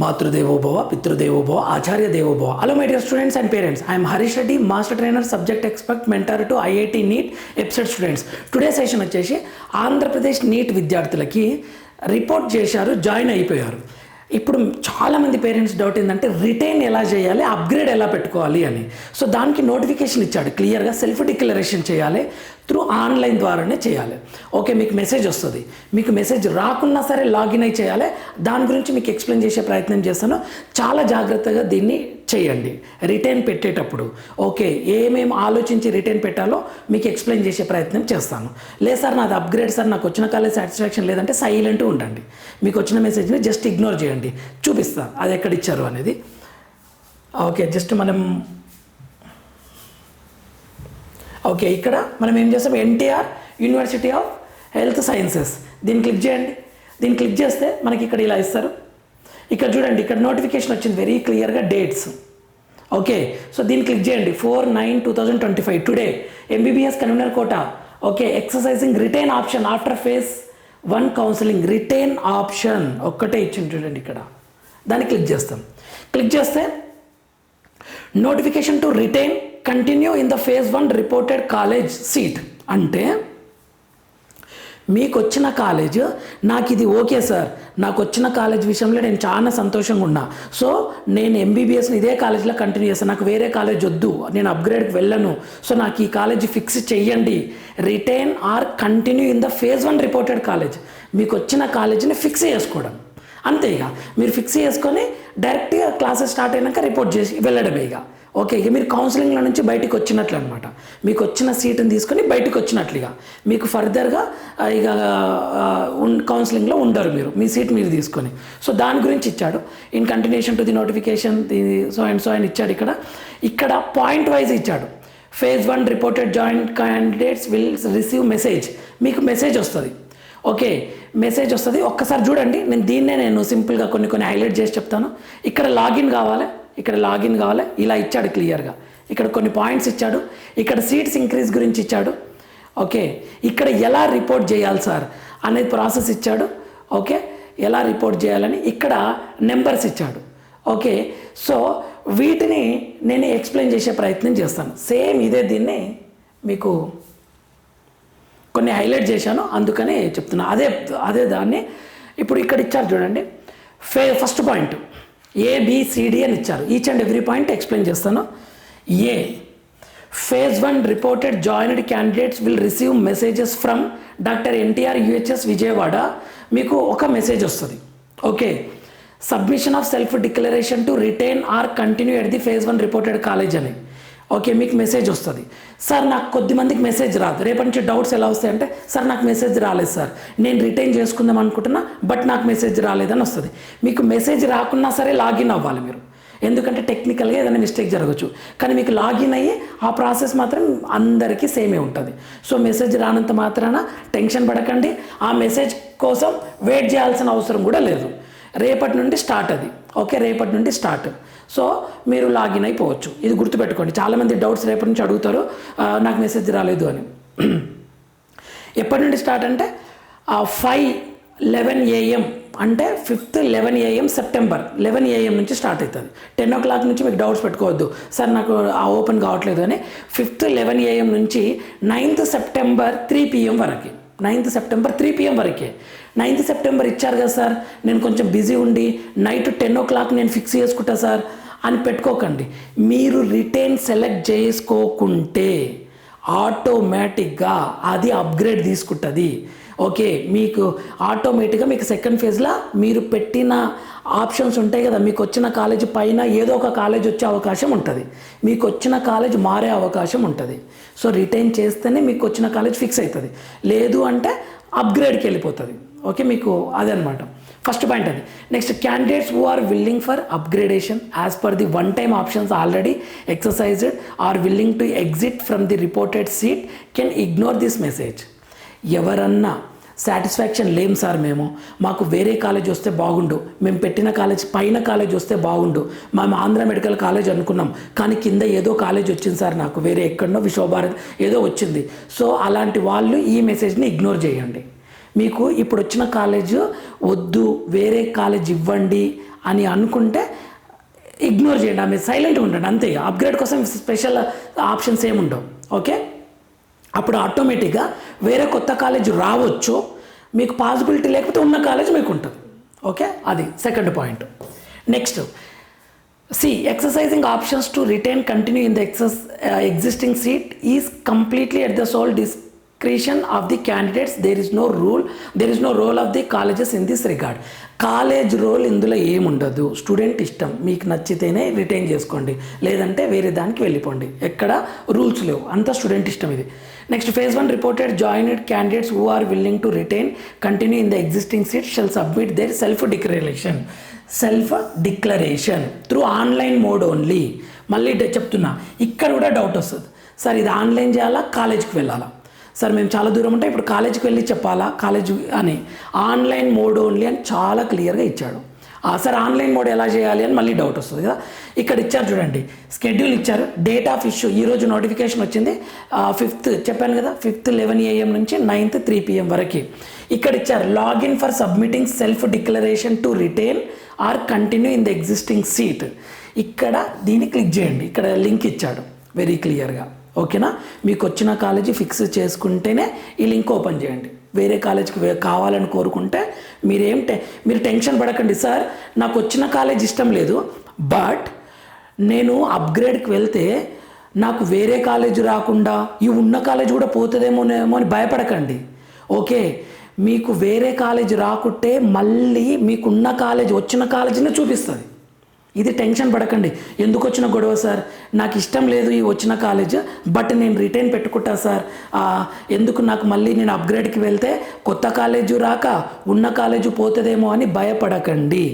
మాతృదేవోభవ పితృదేవోభవ ఆచార్య దేవోభవ hello my dear students and parents I'm Harish Reddy master trainer subject expert mentor to IIT NEET episode students today session వచ్చేసి Andhra Pradesh NEET విద్యార్థులకి report చేశారు join అయిపోయారు. ఇప్పుడు చాలామంది పేరెంట్స్ డౌట్ ఏంటంటే రిటైన్ ఎలా చేయాలి అప్గ్రేడ్ ఎలా పెట్టుకోవాలి అని. సో దానికి నోటిఫికేషన్ ఇచ్చాడు. క్లియర్గా సెల్ఫ్ డిక్లరేషన్ చేయాలి త్రూ ఆన్లైన్ ద్వారానే చేయాలి. ఓకే మీకు మెసేజ్ వస్తుంది. మీకు మెసేజ్ రాకున్నా సరే లాగిన్ అయి చేయాలి. దాని గురించి మీకు ఎక్స్ప్లెయిన్ చేసే ప్రయత్నం చేస్తాను. చాలా జాగ్రత్తగా దీన్ని చేయండి. రిటర్న్ పెట్టేటప్పుడు. ఓకే ఏమేమి ఆలోచించి రిటర్న్ పెట్టాలో మీకు ఎక్స్ప్లెయిన్ చేసే ప్రయత్నం చేస్తాను. లేదు సార్ నాది అప్గ్రేడ్ సార్ నాకు వచ్చిన కాలేజ్ సాటిస్ఫాక్షన్ లేదంటే సైలెంట్ ఉండండి. మీకు వచ్చిన మెసేజ్ని జస్ట్ ఇగ్నోర్ చేయండి. చూపిస్తాను అది ఎక్కడ ఇచ్చారు అనేది. ఓకే జస్ట్ మనం ఓకే ఇక్కడ మనం ఏం చేస్తాం? NTR university of health sciences దీన్ని క్లిక్ చేయండి. దీన్ని క్లిక్ చేస్తే మనకి ఇక్కడ ఇలా ఇస్తారు. ఇక్కడ చూడండి ఇక్కడ నోటిఫికేషన్ వచ్చింది వెరీ క్లియర్గా డేట్స్ ఓకే సో దీన్ని క్లిక్ చేయండి. Four nine two thousand twenty five today MBBS convener quota okay exercising retain option after phase one counselling retain option ఒక్కటే ఇచ్చింది చూడండి ఇక్కడ. దాన్ని క్లిక్ చేస్తాం. క్లిక్ చేస్తే notification to retain continue in the phase one reported college seat అంటే మీకు వచ్చిన కాలేజ్? నాకు ఇది ఓకే సార్. నాకు వచ్చిన కాలేజ్ విషయంలో నేను చాలా సంతోషంగా ఉన్నా. సో నేను ఎంబీబీఎస్ని ఇదే కాలేజ్లో కంటిన్యూ చేస్తాను నాకు వేరే కాలేజ్ వద్దు. నేను అప్గ్రేడ్కి వెళ్ళను. సో నాకు ఈ కాలేజ్ ఫిక్స్ చెయ్యండి. Retain or continue in the phase one reported college మీకు వచ్చిన కాలేజీని ఫిక్స్ చేసుకోవడం. అంతే ఇక. మీరు ఫిక్స్ చేసుకొని డైరెక్ట్గా క్లాసెస్ స్టార్ట్ అయినాక రిపోర్ట్ చేసి వెళ్ళడమే ఇక. ఓకే ఇక మీరు కౌన్సిలింగ్లో నుంచి బయటకు వచ్చినట్లు అనమాట మీకు వచ్చిన సీటుని తీసుకొని బయటకు వచ్చినట్లుగా మీకు ఫర్దర్గా ఇక కౌన్సిలింగ్లో ఉండరు మీరు. మీ సీట్ మీరు తీసుకొని. సో దాని గురించి ఇచ్చాడు. In continuation to the notification the so and so అని ఇచ్చాడు ఇక్కడ. ఇక్కడ పాయింట్ వైజ్ ఇచ్చాడు. Phase one reported joint candidates will receive message మీకు మెసేజ్ వస్తుంది. ఓకే మెసేజ్ వస్తుంది. ఒక్కసారి చూడండి. నేను దీన్నే నేను సింపుల్గా కొన్ని కొన్ని హైలైట్ చేసి చెప్తాను. ఇక్కడ లాగిన్ కావాలి. ఇక్కడ లాగిన్ కావాలి? ఇలా ఇచ్చాడు క్లియర్గా ఇక్కడ కొన్ని పాయింట్స్ ఇచ్చాడు. ఇక్కడ సీట్స్ ఇంక్రీజ్ గురించి ఇచ్చాడు. ఓకే ఇక్కడ ఎలా రిపోర్ట్ చేయాలి సార్ అనేది ప్రాసెస్ ఇచ్చాడు. ఓకే ఎలా రిపోర్ట్ చేయాలని ఇక్కడ నెంబర్స్ ఇచ్చాడు. ఓకే సో వీటిని నేను ఎక్స్ప్లెయిన్ చేసే ప్రయత్నం చేస్తాను. సేమ్ ఇదే దీన్ని మీకు కొన్ని హైలైట్ చేశాను. అందుకనే చెప్తున్నా. అదే అదే దాన్ని ఇప్పుడు ఇక్కడ ఇచ్చారు చూడండి. ఫే first point A B C D అని ఇచ్చారు. Each and every point explain చేస్తాను. A phase one reported joined candidates will receive messages from doctor NTR UHS Vijayawada మీకు ఒక మెసేజ్ వస్తుంది. Okay submission of self declaration to retain or continue at the phase one reported college అని. Okay మీకు message వస్తుంది. Sir నాకు కొద్ది మందికి message రాదు. రేపటి నుంచి డౌట్స్ ఎలా వస్తాయంటే సార్ నాకు మెసేజ్ రాలేదు సార్. నేను రిటైన్ చేసుకుందాం అనుకుంటున్నా బట్ నాకు మెసేజ్ రాలేదని వస్తుంది. మీకు మెసేజ్ రాకున్నా సరే లాగిన్ అవ్వాలి మీరు. ఎందుకంటే టెక్నికల్గా ఏదైనా మిస్టేక్ జరగచ్చు. కానీ మీకు లాగిన్ అయ్యి ఆ ప్రాసెస్ మాత్రం అందరికీ సేమే ఉంటుంది. సో మెసేజ్ రానంత మాత్రాన టెన్షన్ పడకండి. ఆ మెసేజ్ కోసం వెయిట్ చేయాల్సిన అవసరం కూడా లేదు. రేపటి నుండి స్టార్ట్ అది. ఓకే రేపటి నుండి స్టార్ట్ సో మీరు లాగిన్ అయిపోవచ్చు. ఇది గుర్తుపెట్టుకోండి. చాలామంది డౌట్స్ రేపటి నుంచి అడుగుతారు నాకు మెసేజ్ రాలేదు అని. ఎప్పటి నుండి స్టార్ట్ అంటే ఫైవ్ లెవెన్ ఏఎం అంటే fifth eleven AM September. Eleven AM నుంచి స్టార్ట్ అవుతుంది టెన్ ఓ క్లాక్ నుంచి మీకు డౌట్స్ పెట్టుకోవద్దు. సార్ నాకు ఆ ఓపెన్ కావట్లేదు అని. ఫిఫ్త్ లెవెన్ ఏఎం నుంచి నైన్త్ సెప్టెంబర్ త్రీ పిఎం వరకు. నైన్త్ సెప్టెంబర్ త్రీ పిఎం వరకే. నైన్త్ సెప్టెంబర్ ఇచ్చారు కదా సార్ నేను కొంచెం బిజీ ఉండి నైట్ టెన్ ఓ క్లాక్ నేను ఫిక్స్ చేసుకుంటా సార్ అని పెట్టుకోకండి. మీరు రిటైన్ సెలెక్ట్ చేసుకోకుంటే ఆటోమేటిక్గా అది అప్గ్రేడ్ తీసుకుంటుంది. ఓకే మీకు ఆటోమేటిక్గా మీకు సెకండ్ ఫేజ్లో మీరు పెట్టిన ఆప్షన్స్ ఉంటాయి కదా మీకు వచ్చిన కాలేజ్ పైన ఏదో ఒక కాలేజ్ వచ్చే అవకాశం ఉంటుంది. మీకు వచ్చిన కాలేజ్ మారే అవకాశం ఉంటుంది. సో రిటైన్ చేస్తేనే మీకు వచ్చిన కాలేజ్ ఫిక్స్ అవుతుంది లేదు అంటే అప్గ్రేడ్కి వెళ్ళిపోతుంది. ఓకే మీకు అదనమాట. ఫస్ట్ పాయింట్ అది. Next candidates who are willing for upgradation as per the one time options already exercised are willing to exit from the reported seat can ignore this message ఎవరన్నా satisfaction లేం sir మేము. మాకు వేరే college వస్తే బాగుండు. మేము పెట్టిన కాలేజ్ పైన కాలేజ్ వస్తే బాగుండు. మేము ఆంధ్ర మెడికల్ కాలేజ్ అనుకున్నాం. కానీ కింద ఏదో కాలేజ్ వచ్చింది సార్ నాకు. వేరే ఎక్కడనో విశ్వభారత్ ఏదో వచ్చింది. సో అలాంటి వాళ్ళు ఈ మెసేజ్ని ఇగ్నోర్ చేయండి. మీకు ఇప్పుడు వచ్చిన కాలేజ్ వద్దు వేరే కాలేజ్ ఇవ్వండి అని అనుకుంటే ఇగ్నోర్ చేయండి. ఆమె సైలెంట్గా ఉండండి. అంతే. అప్గ్రేడ్ కోసం స్పెషల్ ఆప్షన్స్ ఏమి ఉండవు ఓకే అప్పుడు ఆటోమేటిక్గా వేరే కొత్త కాలేజ్ రావచ్చు మీకు పాసిబిలిటీ లేకపోతే ఉన్న కాలేజ్ మీకు ఉంటుంది ఓకే అది second point next C exercising options to retain continue in the excess existing seat is completely at the sole discretion of the candidates there is no rule there is no role of the colleges in this regard college role ఇందులో ఏముండదు. Student ఇష్టం. మీకు నచ్చితేనే retain చేసుకోండి. లేదంటే వేరే దానికి వెళ్ళిపోండి. ఎక్కడ? రూల్స్ లేవు. అంతా స్టూడెంట్ ఇష్టం ఇది. Next phase one reported joined candidates who are willing to retain continue in the existing seat shall submit their self declaration self declaration through online mode only మళ్ళీ చెప్తున్నా. ఇక్కడ కూడా డౌట్ వస్తుంది. సార్ ఇది ఆన్లైన్ చేయాలా? కాలేజ్కి వెళ్ళాలా? సార్ మేము చాలా దూరం ఉంటే ఇప్పుడు కాలేజీకి వెళ్ళి చెప్పాలా? కాలేజ్ అని. ఆన్లైన్ మోడ్ ఓన్లీ అని చాలా క్లియర్గా ఇచ్చాడు. సార్ ఆన్లైన్ మోడ్ ఎలా చేయాలి? అని మళ్ళీ డౌట్ వస్తుంది కదా. ఇక్కడ ఇచ్చారు చూడండి స్కెడ్యూల్ ఇచ్చారు. డేట్ ఆఫ్ ఇష్యూ ఈరోజు నోటిఫికేషన్ వచ్చింది. ఫిఫ్త్ చెప్పాను కదా ఫిఫ్త్ లెవెన్ ఏఎం నుంచి నైన్త్ త్రీ పిఎం వరకు. ఇక్కడ ఇచ్చారు login for submitting self declaration to retain or continue in the existing seat. ఇక్కడ దీన్ని క్లిక్ చేయండి. ఇక్కడ లింక్ ఇచ్చాడు వెరీ క్లియర్గా. ఓకేనా? మీకు వచ్చిన కాలేజీ ఫిక్స్ చేసుకుంటేనే ఈ లింక్ ఓపెన్ చేయండి. వేరే కాలేజ్కి కావాలని కోరుకుంటే మీరేం టె మీరు టెన్షన్ పడకండి సార్. నాకు వచ్చిన కాలేజ్ ఇష్టం లేదు. బట్ నేను అప్గ్రేడ్కి వెళ్తే నాకు వేరే కాలేజ్ రాకుండా ఈ ఉన్న కాలేజ్ కూడా పోతుందేమోనేమో అని భయపడకండి. ఓకే? మీకు వేరే కాలేజ్ రాకుంటే మళ్ళీ మీకున్న కాలేజ్ వచ్చిన కాలేజీనే చూపిస్తుంది. ఇది టెన్షన్ పడకండి. ఎందుకు వచ్చిన గొడవ సార్? నాకు ఇష్టం లేదు ఈ వచ్చిన కాలేజ్ బట్ నేను రిటైన్ పెట్టుకుంటా సార్. ఎందుకు నాకు మళ్ళీ నేను అప్గ్రేడ్కి వెళ్తే కొత్త కాలేజు రాక ఉన్న కాలేజు పోతుందేమో అని భయపడకండి.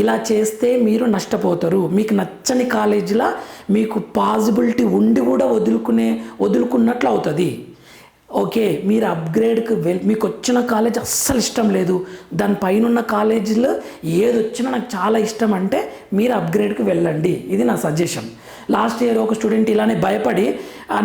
ఇలా చేస్తే మీరు నష్టపోతారు. మీకు నచ్చని కాలేజీలా మీకు పాసిబిలిటీ ఉండి కూడా వదులుకునే వదులుకున్నట్లు అవుతుంది. ఓకే మీరు అప్గ్రేడ్కి వెల్ మీకు వచ్చిన కాలేజ్ అస్సలు ఇష్టం లేదు. దానిపైన ఉన్న కాలేజీలో ఏది వచ్చినా నాకు చాలా ఇష్టం అంటే మీరు అప్గ్రేడ్కి వెళ్ళండి. ఇది నా సజెషన్ లాస్ట్ ఇయర్ ఒక స్టూడెంట్ ఇలానే భయపడి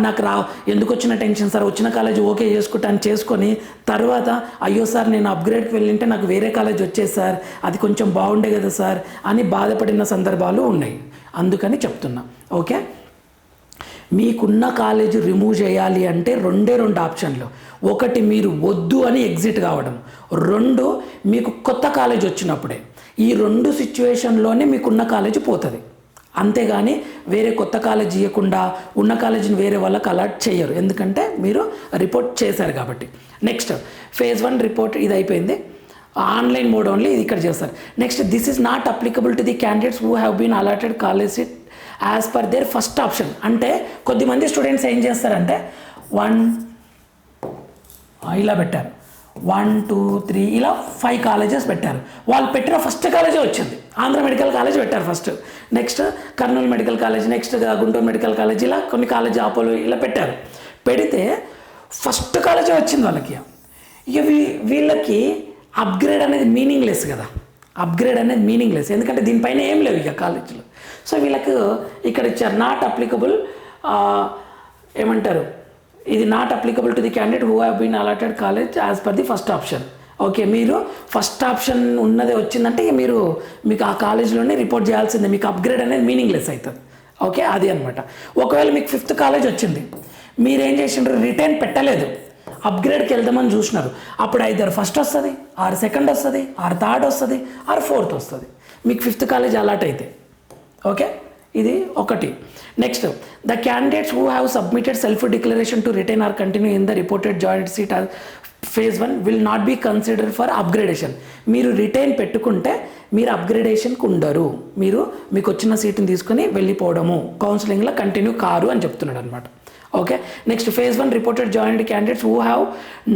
నాకు రా ఎందుకు వచ్చిన టెన్షన్ సార్? వచ్చిన కాలేజ్ ఓకే చేసుకుంటాను చేసుకొని తర్వాత అయ్యో సార్ నేను అప్గ్రేడ్కి వెళ్ళింటే నాకు వేరే కాలేజ్ వచ్చేది సార్. అది కొంచెం బాగుండే కదా సార్ అని బాధపడిన సందర్భాలు ఉన్నాయి. అందుకని చెప్తున్నా. ఓకే? మీకున్న కాలేజ్ రిమూవ్ చేయాలి అంటే రెండే రెండు ఆప్షన్లు. ఒకటి మీరు వద్దు అని ఎగ్జిట్ కావడం. రెండు మీకు కొత్త కాలేజ్ వచ్చినప్పుడే. ఈ రెండు సిచ్యువేషన్లోనే మీకున్న కాలేజ్ పోతుంది. అంతేగాని వేరే కొత్త కాలేజ్ ఇవ్వకుండా ఉన్న కాలేజీని వేరే వాళ్ళకి అలర్ట్ చేయరు. ఎందుకంటే మీరు రిపోర్ట్ చేశారు కాబట్టి. నెక్స్ట్ ఫేజ్ వన్ రిపోర్ట్ ఇది అయిపోయింది. ఆన్లైన్ మోడ్ ఓన్లీ ఇది ఇక్కడ చేస్తారు. Next this is not applicable to the candidates who have been allotted college seat as per their first option అంటే కొద్దిమంది స్టూడెంట్స్ ఏం చేస్తారంటే వన్ ఇలా పెట్టారు. వన్ టూ త్రీ ఇలా ఫైవ్ కాలేజెస్ పెట్టారు. వాళ్ళు పెట్టిన ఫస్ట్ కాలేజే వచ్చింది. ఆంధ్ర మెడికల్ కాలేజ్ పెట్టారు first next Kurnool medical college next Guntur medical college ఇలా కొన్ని కాలేజ్ ఆపోలో ఇలా పెట్టారు. పెడితే ఫస్ట్ కాలేజే వచ్చింది వాళ్ళకి. ఇక వీ వీళ్ళకి అప్గ్రేడ్ అనేది మీనింగ్లెస్ కదా. అప్గ్రేడ్ అనేది మీనింగ్లెస్ ఎందుకంటే దీనిపైన ఏం లేవు ఇక కాలేజీలో సో వీళ్ళకు ఇక్కడ ఇచ్చారు నాట్ అప్లికబుల్ ఏమంటారు? ఇది not applicable to the candidate who have been allotted college as per the first option okay మీరు ఫస్ట్ ఆప్షన్ ఉన్నది వచ్చిందంటే మీరు మీకు ఆ కాలేజ్లోనే రిపోర్ట్ చేయాల్సిందే మీకు అప్గ్రేడ్ అనేది మీనింగ్లెస్ అవుతుంది. ఓకే అది అనమాట ఒకవేళ మీకు ఫిఫ్త్ కాలేజ్ వచ్చింది మీరేం చేసిండ్రు? రిటర్న్ పెట్టలేదు. అప్గ్రేడ్కి వెళ్దామని చూసినారు. అప్పుడు ఐదారు ఫస్ట్ వస్తుంది ఆరు సెకండ్ వస్తుంది ఆరు థర్డ్ వస్తుంది ఆరు ఫోర్త్ వస్తుంది. మీకు ఫిఫ్త్ కాలేజ్ అలాట్ అయితే. ఓకే ఇది ఒకటి. Next the candidates who have submitted self declaration to retain or continue in the reported joint seat phase one will not be consider for upgradation మీరు retain పెట్టుకుంటే మీరు అప్గ్రేడేషన్కి ఉండరు. మీరు మీకు వచ్చిన సీట్ని తీసుకుని వెళ్ళిపోవడము. కౌన్సిలింగ్లో కంటిన్యూ కారు అని చెప్తున్నాడు అనమాట okay next phase one reported joint candidates who have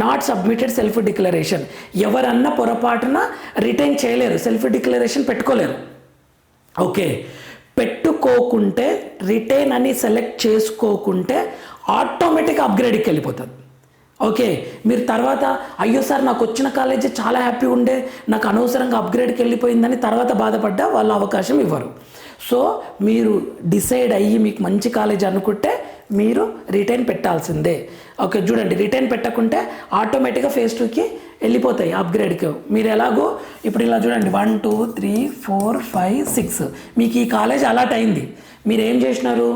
not submitted self declaration ఎవరన్నా పొరపాటున రిటైన్ చేయలేరు. సెల్ఫ్ డిక్లరేషన్ పెట్టుకోలేరు. ఓకే పెట్టుకోకుంటే రిటైన్ అని సెలెక్ట్ చేసుకోకుంటే ఆటోమేటిక్ అప్గ్రేడ్కి వెళ్ళిపోతుంది ఓకే మీరు తర్వాత అయ్యో సార్ నాకు వచ్చిన కాలేజీ చాలా హ్యాపీ ఉండే నాకు అనవసరంగా అప్గ్రేడ్కి వెళ్ళిపోయిందని తర్వాత బాధపడ్డా వాళ్ళు అవకాశం ఇవ్వరు. సో మీరు డిసైడ్ అయ్యి మీకు మంచి కాలేజ్ అనుకుంటే మీరు రిటైన్ పెట్టాల్సిందే. ఓకే చూడండి రిటైన్ పెట్టకుంటే ఆటోమేటిక్గా ఫేస్ టూకి వెళ్ళిపోతాయి అప్గ్రేడ్కి మీరు ఎలాగో ఇప్పుడు ఇలా చూడండి. One two three four five six మీకు ఈ కాలేజ్ అలాట్ అయింది. మీరు ఏం చేసినారు?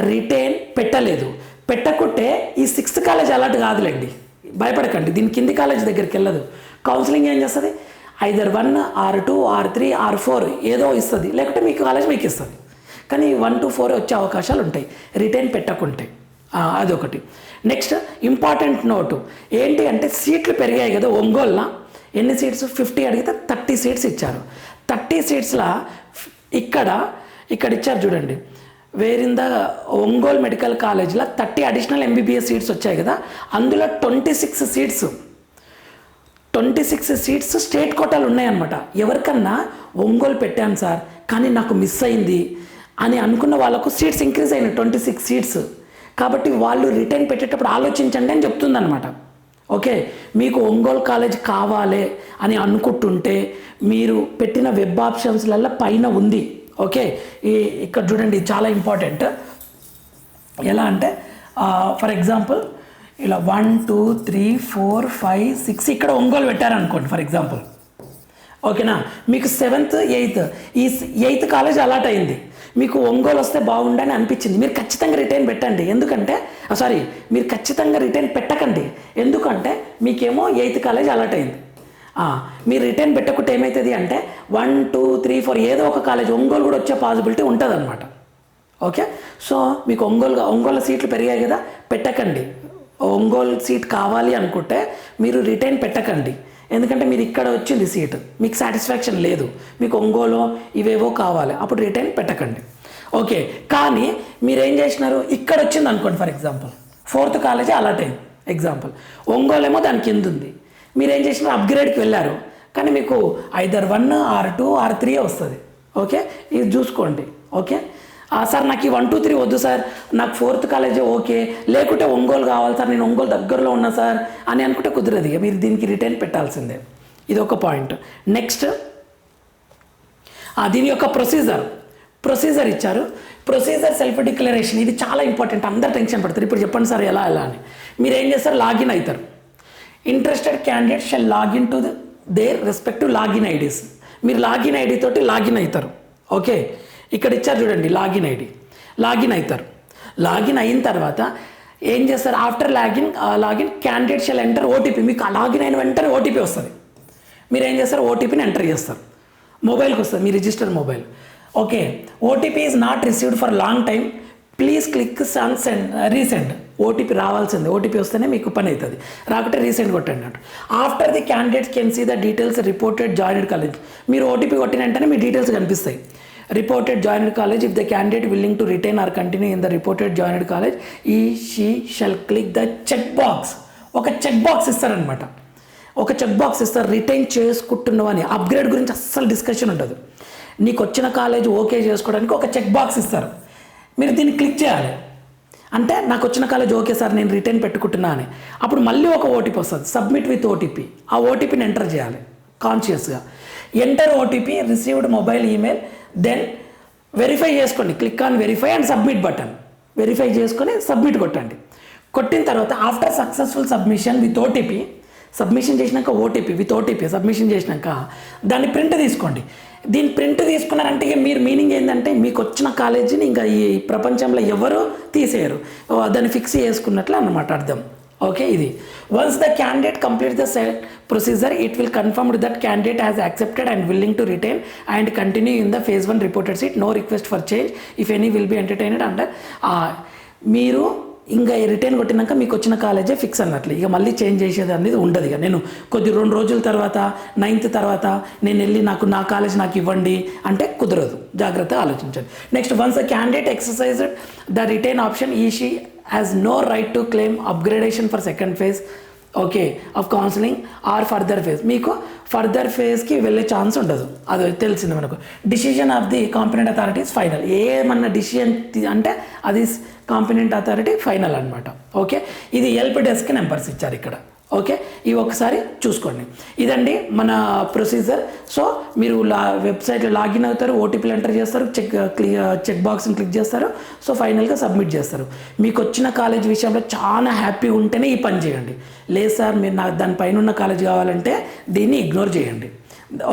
రిటైన్ పెట్టలేదు. పెట్టకుంటే ఈ సిక్స్త్ కాలేజ్ అలాట్ కాదులేండి. భయపడకండి. దీని కింది కాలేజ్ దగ్గరికి వెళ్ళదు. కౌన్సిలింగ్ ఏం చేస్తుంది? Either one or two or three or four ఏదో ఇస్తుంది. లేకుంటే మీకు కాలేజ్ మీకు ఇస్తుంది. కానీ వన్ టు ఫోర్ వచ్చే అవకాశాలు ఉంటాయి. రిటైన్ పెట్టకుంటే. అదొకటి. నెక్స్ట్ ఇంపార్టెంట్ నోటు ఏంటి అంటే సీట్లు పెరిగాయి కదా ఒంగోల్లా. ఎన్ని సీట్స్? ఫిఫ్టీ అడిగితే థర్టీ సీట్స్ ఇచ్చారు. థర్టీ సీట్స్లో ఇక్కడ ఇక్కడ ఇచ్చారు చూడండి. వేరింద ద ఒంగోలు మెడికల్ కాలేజ్లో థర్టీ అడిషనల్ ఎంబీబీఎస్ సీట్స్ వచ్చాయి కదా. అందులో twenty six seats twenty six seats state కోటాలు ఉన్నాయన్నమాట. ఎవరికన్నా ఒంగోలు పెట్టాను సార్ కానీ నాకు మిస్ అయింది అని అనుకున్న వాళ్ళకు సీట్స్ ఇంక్రీజ్ అయినాయి ట్వంటీ సిక్స్ సీట్స్ కాబట్టి వాళ్ళు రిటర్న్ పెట్టేటప్పుడు ఆలోచించండి అని చెప్తుందనమాట ఓకే మీకు ఒంగోలు కాలేజ్ కావాలి అని అనుకుంటుంటే మీరు పెట్టిన వెబ్ ఆప్షన్స్లలో పైన ఉంది. ఓకే ఈ ఇక్కడ చూడండి చాలా ఇంపార్టెంట్. ఎలా అంటే ఫర్ ఎగ్జాంపుల్ ఇలా one two three four five six ఇక్కడ ఒంగోలు పెట్టారనుకోండి ఫర్ ఎగ్జాంపుల్. ఓకేనా? మీకు సెవెంత్ ఎయిత్. ఈ ఎయిత్ కాలేజ్ అలాట్ అయింది. మీకు ఒంగోలు వస్తే బాగుండని అనిపించింది. మీరు ఖచ్చితంగా రిటైన్ పెట్టండి. ఎందుకంటే సారీ మీరు ఖచ్చితంగా రిటైన్ పెట్టకండి. ఎందుకంటే మీకేమో ఎయిత్ కాలేజ్ అలర్ట్ అయింది. మీరు రిటైన్ పెట్టకుంటే ఏమవుతుంది అంటే వన్ టూ త్రీ ఫోర్ ఏదో ఒక కాలేజ్ ఒంగోలు కూడా వచ్చే పాసిబిలిటీ ఉంటుంది ఓకే? సో మీకు ఒంగోలుగా ఒంగోలు సీట్లు పెరిగాయి కదా పెట్టకండి. ఒంగోలు సీట్ కావాలి అనుకుంటే మీరు రిటైన్ పెట్టకండి. ఎందుకంటే మీరు ఇక్కడ వచ్చింది సీట్. మీకు సాటిస్ఫాక్షన్ లేదు. మీకు ఒంగోలో ఇవేవో కావాలి. అప్పుడు రిటర్న్ పెట్టకండి. ఓకే. కానీ మీరు ఏం చేసినారు? ఇక్కడ వచ్చింది అనుకోండి for example fourth college allot. అయింది ఎగ్జాంపుల్ ఒంగోలు ఏమో దాని కింద ఉంది. మీరు ఏం చేసినారు అప్గ్రేడ్కి వెళ్ళారు. కానీ మీకు either one or two or three వస్తుంది. ఓకే? ఇది చూసుకోండి. ఓకే? సార్ నాకు ఈ వన్ టూ త్రీ వద్దు సార్. నాకు ఫోర్త్ కాలేజే ఓకే. లేకుంటే ఒంగోలు కావాలి సార్. నేను ఒంగోలు దగ్గరలో ఉన్నా సార్ అని అనుకుంటే కుదరదు ఇక. మీరు దీనికి రిటర్న్ పెట్టాల్సిందే. ఇది ఒక పాయింట్ నెక్స్ట్ దీని యొక్క ప్రొసీజర్ ప్రొసీజర్ ఇచ్చారు. ప్రొసీజర్ సెల్ఫ్ డిక్లరేషన్ ఇది చాలా ఇంపార్టెంట్ అందరు టెన్షన్ పడతారు. ఇప్పుడు చెప్పండి సార్ ఎలా ఎలా అని. మీరు ఏం చేస్తారు? లాగిన్ అవుతారు. Interested candidate shall login to their respective login IDs మీరు లాగిన్ ఐడి తోటి లాగిన్ అవుతారు. ఓకే ఇక్కడ ఇచ్చారు చూడండి లాగిన్ ఐడి. లాగిన్ అవుతారు. లాగిన్ అయిన తర్వాత ఏం చేస్తారు? After login login candidate shall enter OTP. మీకు లాగిన్ అయిన వెంటనే ఓటీపీ వస్తుంది. మీరు ఏం చేస్తారు? ఓటీపీని ఎంటర్ చేస్తారు. మొబైల్కి వస్తుంది మీ register mobile. Okay OTP is not received for long time please click sun send resend OTP రావాల్సింది. ఓటీపీ వస్తేనే మీకు పని అవుతుంది. రాకుంటే రీసెంట్ కొట్టండి అన్నట్టు after the candidates can see the details reported joined college మీరు ఓటీపీ కొట్టిన వెంటనే మీ డీటెయిల్స్ కనిపిస్తాయి. Reported joined college if the candidate willing to retain or continue in the reported joined college ఈ she shall click the check box ఒక check box ఇస్తారనమాట ఒక check box ఇస్తారు. రిటైన్ చేసుకుంటున్నావు అప్గ్రేడ్ గురించి అస్సలు డిస్కషన్ ఉండదు. నీకు వచ్చిన కాలేజ్ ఓకే చేసుకోవడానికి ఒక చెక్ బాక్స్ ఇస్తారు. మీరు దీన్ని క్లిక్ చేయాలి. అంటే నాకు వచ్చిన కాలేజ్ ఓకే సార్ నేను రిటైన్ పెట్టుకుంటున్నా అని. అప్పుడు మళ్ళీ ఒక ఓటీపీ వస్తుంది. సబ్మిట్ విత్ ఓటీపీ ఆ ఓటీపీని ఎంటర్ చేయాలి. కాన్షియస్గా enter OTP received mobile email then verify చేసుకోండి. Click on verify and submit button verify చేసుకొని సబ్మిట్ కొట్టండి. కొట్టిన తర్వాత after successful submission with OTP submission చేసినాక ఓటీపీ విత్ ఓటీపీ సబ్మిషన్ చేసినాక దాన్ని ప్రింట్ తీసుకోండి. దీని ప్రింట్ తీసుకున్నారంటే మీరు మీనింగ్ ఏంటంటే మీకు వచ్చిన కాలేజీని ఇంకా ఈ ప్రపంచంలో ఎవరు తీసేయరు. దాన్ని ఫిక్స్ చేసుకున్నట్లు అన్నమాట అర్థం. ఓకే ఇది once the candidate complete the self procedure it will confirmed that candidate has accepted and willing to retain and continue in the phase one reported seat no request for change if any will be entertained and మీరు ఇంకా retain కొట్టినాక మీకు వచ్చిన కాలేజే fix అన్నట్లు. ఇక మళ్ళీ change చేసేది అనేది ఉండదు ఇక. నేను కొద్ది రెండు రోజుల తర్వాత నైన్త్ తర్వాత నేను వెళ్ళి నాకు నా కాలేజ్ నాకు ఇవ్వండి అంటే కుదరదు. జాగ్రత్తగా ఆలోచించండి. Next once the candidate exercised the retain option he she has no right to claim upgradation for second phase okay of counselling or further phase మీకు ఫర్దర్ ఫేజ్కి వెళ్ళే ఛాన్స్ ఉండదు. అది తెలిసింది మనకు. Decision of the competent authorities final ఏమన్నా decision అంటే అది కాంపినెంట్ అథారిటీ ఫైనల్ అనమాట ఓకే ఇది హెల్ప్ డెస్క్ నెంబర్స్ ఇచ్చారు ఇక్కడ. ఓకే? ఇవి ఒకసారి చూసుకోండి. ఇదండి మన ప్రొసీజర్. సో మీరు లా వెబ్సైట్లో లాగిన్ అవుతారు ఓటీపీలు ఎంటర్ చేస్తారు చెక్ క్లి చెక్ బాక్స్ని క్లిక్ చేస్తారు సో ఫైనల్గా సబ్మిట్ చేస్తారు. మీకు వచ్చిన కాలేజ్ విషయంలో చాలా హ్యాపీ ఉంటేనే ఈ పని చేయండి. లేదు సార్ మీరు నాకు దానిపైన ఉన్న కాలేజ్ కావాలంటే దీన్ని ఇగ్నోర్ చేయండి.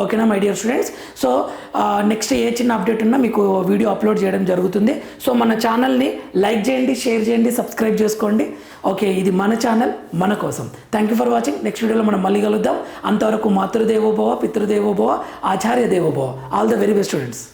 ఓకేనా my dear students so next ఏ చిన్న అప్డేట్ ఉన్నా మీకు వీడియో అప్లోడ్ చేయడం జరుగుతుంది. సో మన ఛానల్ని లైక్ చేయండి షేర్ చేయండి సబ్స్క్రైబ్ చేసుకోండి. ఓకే ఇది మన ఛానల్ మన కోసం. Thank you for watching next వీడియోలో మనం మళ్ళీ కలుద్దాం. అంతవరకు మాతృదేవోభవ పితృదేవోభవ ఆచార్య దేవోభవ. All the very best students